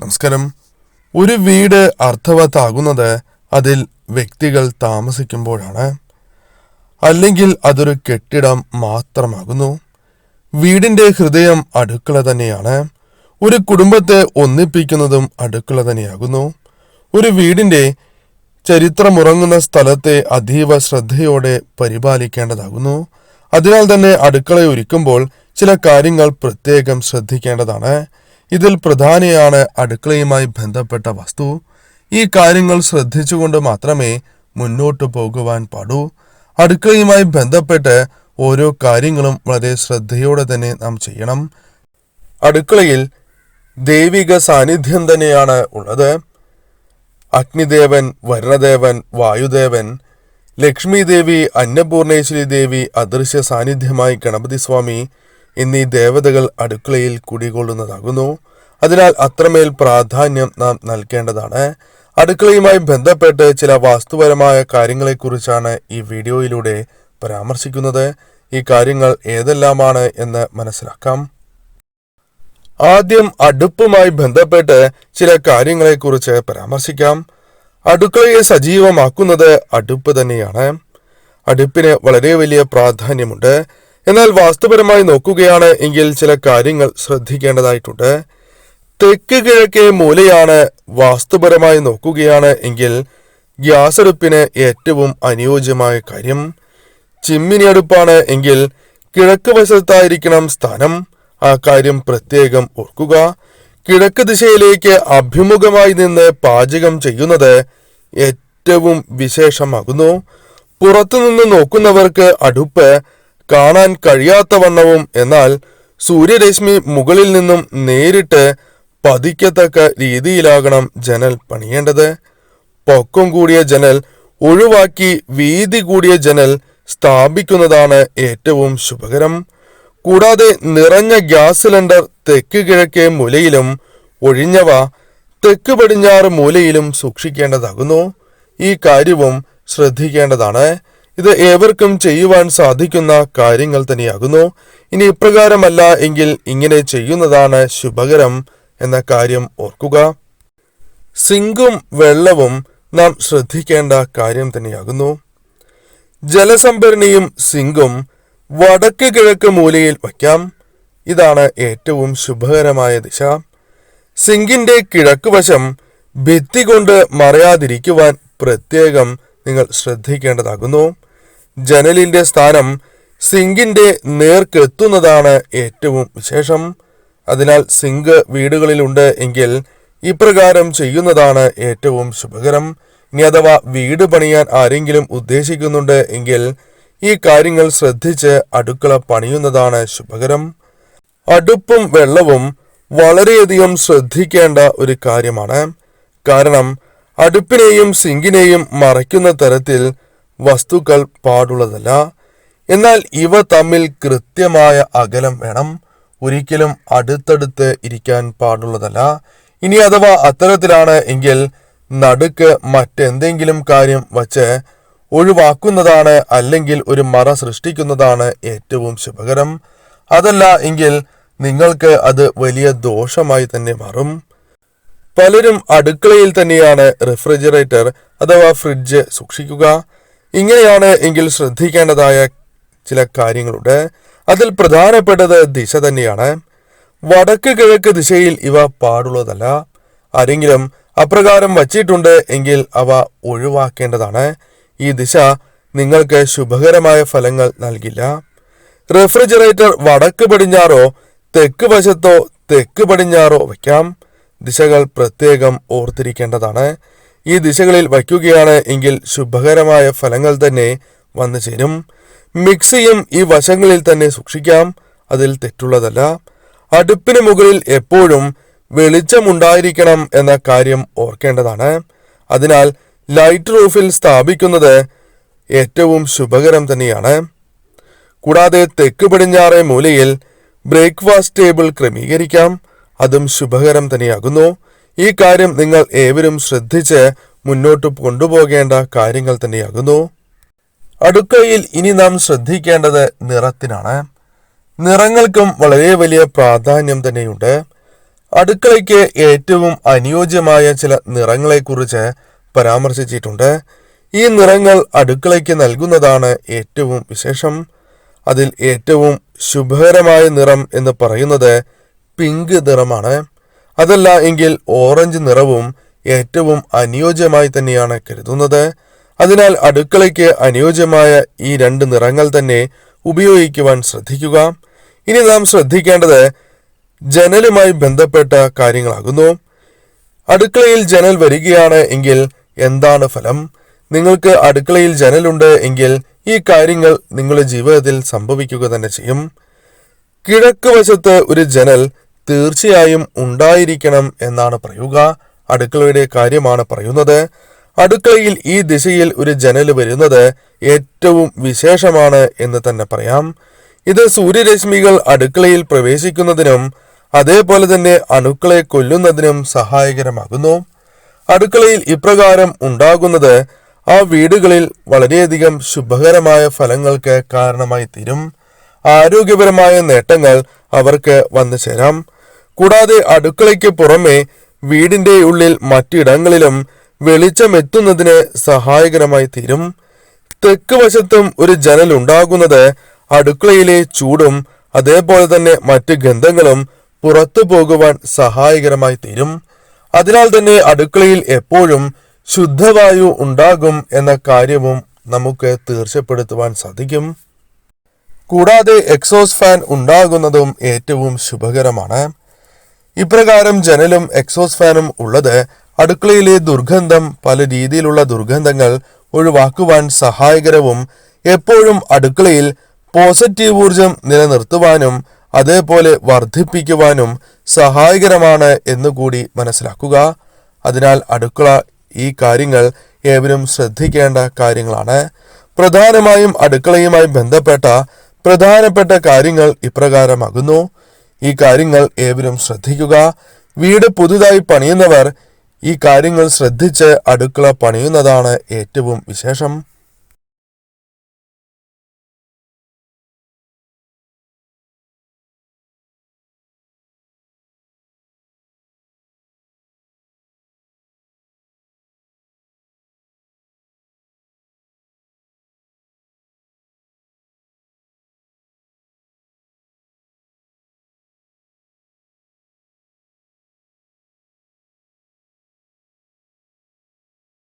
നമസ്കാരം. ഒരു വീട് അർത്ഥവത്താകുന്നത് അതിൽ വ്യക്തികൾ താമസിക്കുമ്പോഴാണ്. അല്ലെങ്കിൽ അതൊരു കെട്ടിടം മാത്രമാകുന്നു. വീടിന്റെ ഹൃദയം അടുക്കള തന്നെയാണ്. ഒരു കുടുംബത്തെ ഒന്നിപ്പിക്കുന്നതും അടുക്കള തന്നെയാകുന്നു. ഒരു വീടിന്റെ ചരിത്രമുറങ്ങുന്ന സ്ഥലത്തെ അതീവ ശ്രദ്ധയോടെ പരിപാലിക്കേണ്ടതാകുന്നു. അതിനാൽ തന്നെ അടുക്കള ഒരുക്കുമ്പോൾ ചില കാര്യങ്ങൾ പ്രത്യേകം ശ്രദ്ധിക്കേണ്ടതാണ്. ഇതിൽ പ്രധാനിയാണ് അടുക്കളയുമായി ബന്ധപ്പെട്ട വസ്തു. ഈ കാര്യങ്ങൾ ശ്രദ്ധിച്ചുകൊണ്ട് മാത്രമേ മുന്നോട്ടു പോകുവാൻ പാടൂ. അടുക്കളയുമായി ബന്ധപ്പെട്ട് ഓരോ കാര്യങ്ങളും വളരെ ശ്രദ്ധയോടെ തന്നെ നാം ചെയ്യണം. അടുക്കളയിൽ ദൈവിക സാന്നിധ്യം തന്നെയാണ് ഉള്ളത്. അഗ്നിദേവൻ വരുണദേവൻ വായുദേവൻ ലക്ഷ്മി ദേവി അന്നപൂർണേശ്വരി ദേവി അദൃശ്യ സാന്നിധ്യമായി ഗണപതി സ്വാമി എന്നീ ദേവതകൾ അടുക്കളയിൽ കുടികൊള്ളുന്നതാകുന്നു. അതിനാൽ അത്രമേൽ പ്രാധാന്യം നാം നൽകേണ്ടതാണ്. അടുക്കളയുമായി ബന്ധപ്പെട്ട് ചില വാസ്തുപരമായ കാര്യങ്ങളെക്കുറിച്ചാണ് ഈ വീഡിയോയിലൂടെ പരാമർശിക്കുന്നത്. ഈ കാര്യങ്ങൾ ഏതെല്ലാമാണ് എന്ന് മനസ്സിലാക്കാം. ആദ്യം അടുപ്പുമായി ബന്ധപ്പെട്ട് ചില കാര്യങ്ങളെക്കുറിച്ച് പരാമർശിക്കാം. അടുക്കളയെ സജീവമാക്കുന്നത് അടുപ്പ് തന്നെയാണ്. അടുപ്പിന് വളരെ വലിയ പ്രാധാന്യമുണ്ട്. എന്നാൽ വാസ്തുപരമായി നോക്കുകയാണ് എങ്കിൽ ചില കാര്യങ്ങൾ ശ്രദ്ധിക്കേണ്ടതായിട്ടുണ്ട്. തെക്ക് കിഴക്കേ മൂലയാണ് വാസ്തുപരമായി നോക്കുകയാണ് എങ്കിൽ ഗ്യാസ് അടുപ്പിന് ഏറ്റവും അനുയോജ്യമായ കാര്യം ചിമ്മിനി അടുപ്പാണ് എങ്കിൽ കിഴക്ക് വശത്തായിരിക്കണം സ്ഥാനം. ആ കാര്യം പ്രത്യേകം ഓർക്കുക. കിഴക്ക് ദിശയിലേക്ക് അഭിമുഖമായി നിന്ന് പാചകം ചെയ്യുന്നത് ഏറ്റവും വിശേഷമാകുന്നു. പുറത്തുനിന്ന് നോക്കുന്നവർക്ക് അടുപ്പ് കാണാൻ കഴിയാത്ത വണ്ണവും എന്നാൽ സൂര്യരശ്മി മുകളിൽ നിന്നും നേരിട്ട് പതിക്കത്തക്ക രീതിയിലാകണം ജനൽ പണിയേണ്ടത്. പൊക്കം കൂടിയ ജനൽ ഒഴിവാക്കി വീതി കൂടിയ ജനൽ സ്ഥാപിക്കുന്നതാണ് ഏറ്റവും ശുഭകരം. കൂടാതെ നിറഞ്ഞ ഗ്യാസ് സിലിണ്ടർ തെക്ക് കിഴക്കേ മൂലയിലും ഒഴിഞ്ഞവ തെക്ക് പടിഞ്ഞാറ് മൂലയിലും സൂക്ഷിക്കേണ്ടതാകുന്നു. ഈ കാര്യവും ശ്രദ്ധിക്കേണ്ടതാണ്. ഇത് ഏവർക്കും ചെയ്യുവാൻ സാധിക്കുന്ന കാര്യങ്ങൾ തന്നെയാകുന്നു. ഇനി ഇപ്രകാരമല്ല എങ്കിൽ ഇങ്ങനെ ചെയ്യുന്നതാണ് ശുഭകരം എന്ന കാര്യം ഓർക്കുക. സിങ്കും വെള്ളവും നാം ശ്രദ്ധിക്കേണ്ട കാര്യം തന്നെയാകുന്നു. ജലസംഭരണിയും സിങ്കും വടക്ക് കിഴക്ക് മൂലയിൽ വയ്ക്കാം. ഇതാണ് ഏറ്റവും ശുഭകരമായ ദിശ. സിങ്കിന്റെ കിഴക്ക് വശം ഭിത്തി കൊണ്ട് മറയാതിരിക്കുവാൻ പ്രത്യേകം നിങ്ങൾ ശ്രദ്ധിക്കേണ്ടതാകുന്നു. ജനലിന്റെ സ്ഥാനം സിങ്കിന്റെ നേർക്കെത്തുന്നതാണ് ഏറ്റവും വിശേഷം. അതിനാൽ സിങ്ക് വീടുകളിലുണ്ട് എങ്കിൽ ഇപ്രകാരം ചെയ്യുന്നതാണ് ഏറ്റവും ശുഭകരം. ഇനി അഥവാ വീട് പണിയാൻ ആരെങ്കിലും ഉദ്ദേശിക്കുന്നുണ്ട് എങ്കിൽ ഈ കാര്യങ്ങൾ ശ്രദ്ധിച്ച് അടുക്കള പണിയുന്നതാണ് ശുഭകരം. അടുപ്പും വെള്ളവും വളരെയധികം ശ്രദ്ധിക്കേണ്ട ഒരു കാര്യമാണ്. കാരണം അടുപ്പിനെയും സിങ്കിനെയും മറയ്ക്കുന്ന തരത്തിൽ വസ്തുക്കൾ പാടുള്ളതല്ല. എന്നാൽ ഇവ തമ്മിൽ കൃത്യമായ അകലം വേണം. ഒരിക്കലും അടുത്തടുത്ത് ഇരിക്കാൻ പാടുള്ളതല്ല. ഇനി അഥവാ അത്തരത്തിലാണ് എങ്കിൽ നടുക്ക് മറ്റെന്തെങ്കിലും കാര്യം വച്ച് ഒഴിവാക്കുന്നതാണ് അല്ലെങ്കിൽ ഒരു മറ സൃഷ്ടിക്കുന്നതാണ് ഏറ്റവും ശുഭകരം. അതല്ല എങ്കിൽ നിങ്ങൾക്ക് അത് വലിയ ദോഷമായി തന്നെ മാറും. പലരും അടുക്കളയിൽ തന്നെയാണ് റെഫ്രിജറേറ്റർ അഥവാ ഫ്രിഡ്ജ് സൂക്ഷിക്കുക. ഇങ്ങനെയാണ് എങ്കിൽ ശ്രദ്ധിക്കേണ്ടതായ ചില കാര്യങ്ങളുണ്ട്. അതിൽ പ്രധാനപ്പെട്ടത് ദിശ തന്നെയാണ്. വടക്ക് കിഴക്ക് ദിശയിൽ ഇവ പാടുള്ളതല്ല. ആരെങ്കിലും അപ്രകാരം വച്ചിട്ടുണ്ട് എങ്കിൽ അവ ഒഴിവാക്കേണ്ടതാണ്. ഈ ദിശ നിങ്ങൾക്ക് ശുഭകരമായ ഫലങ്ങൾ നൽകില്ല. റെഫ്രിജറേറ്റർ വടക്ക് പടിഞ്ഞാറോ തെക്ക് വശത്തോ തെക്ക് പടിഞ്ഞാറോ വയ്ക്കാം. ദിശകൾ പ്രത്യേകം ഓർത്തിരിക്കേണ്ടതാണ്. ഈ ദിശകളിൽ വയ്ക്കുകയാണ് എങ്കിൽ ശുഭകരമായ ഫലങ്ങൾ തന്നെ വന്നു ചേരും. മിക്സിയും ഈ വശങ്ങളിൽ തന്നെ സൂക്ഷിക്കാം. അതിൽ തെറ്റുള്ളതല്ല. അടുപ്പിന് മുകളിൽ എപ്പോഴും വെളിച്ചമുണ്ടായിരിക്കണം എന്ന കാര്യം ഓർക്കേണ്ടതാണ്. അതിനാൽ ലൈറ്റ് റൂഫിൽ സ്ഥാപിക്കുന്നത് ഏറ്റവും ശുഭകരം തന്നെയാണ്. കൂടാതെ തെക്ക് പടിഞ്ഞാറെ മൂലയിൽ ബ്രേക്ക്ഫാസ്റ്റ് ടേബിൾ ക്രമീകരിക്കാം. അതും ശുഭകരം തന്നെയാകുന്നു. ഈ കാര്യം നിങ്ങൾ ഏവരും ശ്രദ്ധിച്ച് മുന്നോട്ട് കൊണ്ടുപോകേണ്ട കാര്യങ്ങൾ തന്നെയാകുന്നു. അടുക്കയിൽ ഇനി നാം ശ്രദ്ധിക്കേണ്ടത് നിറത്തിനാണ്. നിറങ്ങൾക്കും വളരെ വലിയ പ്രാധാന്യം തന്നെയുണ്ട്. അടുക്കളയ്ക്ക് ഏറ്റവും അനുയോജ്യമായ ചില നിറങ്ങളെക്കുറിച്ച് പരാമർശിച്ചിട്ടുണ്ട്. ഈ നിറങ്ങൾ അടുക്കളയ്ക്ക് നൽകുന്നതാണ് ഏറ്റവും വിശേഷം. അതിൽ ഏറ്റവും ശുഭകരമായ നിറം എന്ന് പറയുന്നത് പിങ്ക് നിറമാണ്. അതല്ല എങ്കിൽ ഓറഞ്ച് നിറവും ഏറ്റവും അനുയോജ്യമായി തന്നെയാണ് കരുതുന്നത്. അതിനാൽ അടുക്കളയ്ക്ക് അനുയോജ്യമായ ഈ രണ്ട് നിറങ്ങൾ തന്നെ ഉപയോഗിക്കുവാൻ ശ്രദ്ധിക്കുക. ഇനി നാം ശ്രദ്ധിക്കേണ്ടത് ജനലുമായി ബന്ധപ്പെട്ട കാര്യങ്ങളാകുന്നു. അടുക്കളയിൽ ജനൽ വരികയാണ് എങ്കിൽ എന്താണ് ഫലം? നിങ്ങൾക്ക് അടുക്കളയിൽ ജനലുണ്ട് എങ്കിൽ ഈ കാര്യങ്ങൾ നിങ്ങളുടെ ജീവിതത്തിൽ സംഭവിക്കുക തന്നെ ചെയ്യും. കിഴക്ക് വശത്ത് ഒരു ജനൽ തീർച്ചയായും ഉണ്ടായിരിക്കണം എന്നാണ് പറയുക. അടുക്കളയുടെ കാര്യമാണ് പറയുന്നത്. അടുക്കളയിൽ ഈ ദിശയിൽ ഒരു ജനൽ വരുന്നത് ഏറ്റവും വിശേഷമാണ് എന്ന് തന്നെ പറയാം. ഇത് സൂര്യരശ്മികൾ അടുക്കളയിൽ പ്രവേശിക്കുന്നതിനും അതേപോലെ തന്നെ അണുക്കളെ കൊല്ലുന്നതിനും സഹായകരമാകുന്നു. അടുക്കളയിൽ ഇപ്രകാരം ഉണ്ടാകുന്നത് ആ വീടുകളിൽ വളരെയധികം ശുഭകരമായ ഫലങ്ങൾക്ക് കാരണമായി തീരും. ആരോഗ്യപരമായ നേട്ടങ്ങൾ അവർക്ക് വന്നു ചേരാം കൂടാതെ അടുക്കളയ്ക്ക് പുറമെ വീടിന്റെ ഉള്ളിൽ മറ്റിടങ്ങളിലും വെളിച്ചമെത്തുന്നതിന് സഹായകരമായി തീരും. തെക്ക് വശത്തും ഒരു ജനൽ ഉണ്ടാകുന്നത് അടുക്കളയിലെ ചൂടും അതേപോലെ തന്നെ മറ്റ് ഗന്ധങ്ങളും പുറത്തു പോകുവാൻ സഹായകരമായി തീരും. അതിനാൽ തന്നെ അടുക്കളയിൽ എപ്പോഴും ശുദ്ധവായു ഉണ്ടാകും എന്ന കാര്യവും നമുക്ക് തീർച്ചപ്പെടുത്തുവാൻ സാധിക്കും. കൂടാതെ എക്സോസ് ഫാൻ ഉണ്ടാകുന്നതും ഏറ്റവും ശുഭകരമാണ്. ഇപ്രകാരം ജനലും എക്സോസ് ഫാനും ഉള്ളത് അടുക്കളയിലെ ദുർഗന്ധം പല രീതിയിലുള്ള ദുർഗന്ധങ്ങൾ ഒഴിവാക്കുവാൻ സഹായകരവും എപ്പോഴും അടുക്കളയിൽ പോസിറ്റീവ് ഊർജം നിലനിർത്തുവാനും അതേപോലെ വർദ്ധിപ്പിക്കുവാനും സഹായകരമാണ് എന്നുകൂടി മനസ്സിലാക്കുക. അതിനാൽ അടുക്കള ഈ കാര്യങ്ങൾ ഏവരും ശ്രദ്ധിക്കേണ്ട കാര്യങ്ങളാണ്. പ്രധാനമായും അടുക്കളയുമായി ബന്ധപ്പെട്ട പ്രധാനപ്പെട്ട കാര്യങ്ങൾ ഇപ്രകാരമാകുന്നു. ഈ കാര്യങ്ങൾ ഏവരും ശ്രദ്ധിക്കുക. വീട് പുതുതായി പണിയുന്നവർ ഈ കാര്യങ്ങൾ ശ്രദ്ധിച്ച് അടുക്കള പണിയുന്നതാണ് ഏറ്റവും വിശേഷം.